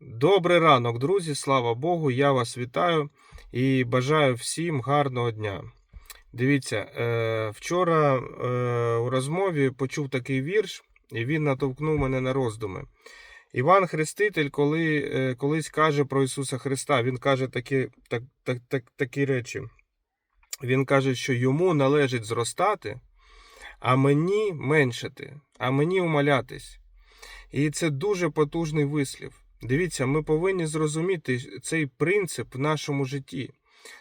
Добрий ранок, друзі. Слава Богу, я вас вітаю і бажаю всім гарного дня. Дивіться, е, вчора е, у розмові почув такий вірш, і він натовкнув мене на роздуми. Іван Хреститель, коли е, колись каже про Ісуса Христа, він каже такі, так, так, так, такі речі. Він каже, що йому належить зростати, а мені меншати, а мені умалятись. І це дуже потужний вислів. Дивіться, ми повинні зрозуміти цей принцип в нашому житті.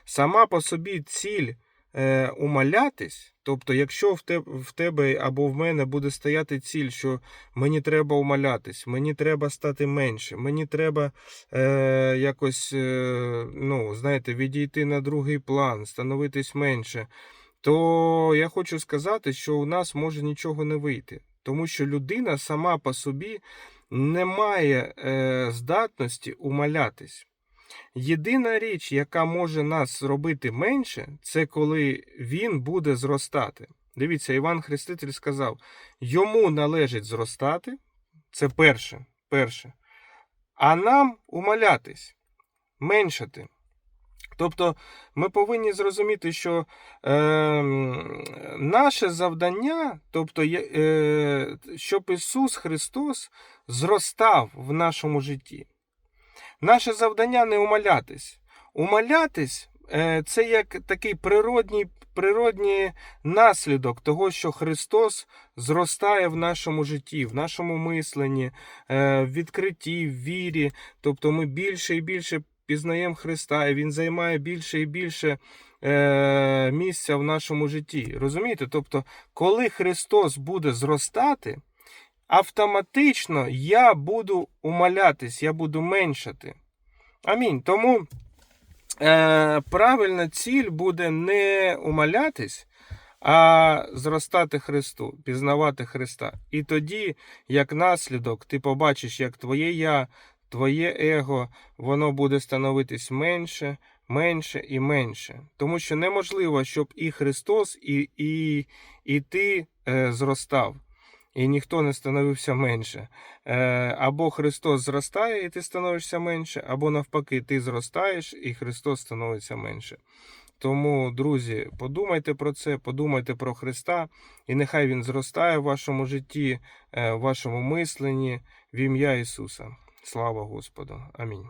Сама по собі ціль е, умалятись, тобто, якщо в тебе, в тебе або в мене буде стояти ціль, що мені треба умалятись, мені треба стати менше, мені треба е, якось, е, ну, знаєте, відійти на другий план, становитись менше, то я хочу сказати, що у нас може нічого не вийти. Тому що людина сама по собі не має е, здатності умалятись. Єдина річ, яка може нас зробити менше, це коли він буде зростати. Дивіться, Іван Хреститель сказав: йому належить зростати, це перше, перше, а нам умалятись, меншати. Тобто ми повинні зрозуміти, що е, наше завдання, тобто, е, щоб Ісус Христос зростав в нашому житті. Наше завдання не умалятись. Умалятись е, це як такий природній, природній наслідок того, що Христос зростає в нашому житті, в нашому мисленні, е, в відкритті, в вірі. Тобто ми більше і більше пізнаємо Христа, і Він займає більше і більше е, місця в нашому житті. Розумієте? Тобто, коли Христос буде зростати, автоматично я буду умалятись, я буду меншати. Амінь. Тому е, правильна ціль буде не умалятись, а зростати Христу, пізнавати Христа. І тоді, як наслідок, ти побачиш, як твоє я, твоє его, воно буде становитись менше, менше і менше. Тому що неможливо, щоб і Христос, і, і, і ти е, зростав. І ніхто не становився менше. Е, або Христос зростає, і ти становишся менше, або навпаки, ти зростаєш, і Христос становиться менше. Тому, друзі, подумайте про це, подумайте про Христа, і нехай Він зростає в вашому житті, е, в вашому мисленні, в ім'я Ісуса. Слава Господу. Амінь.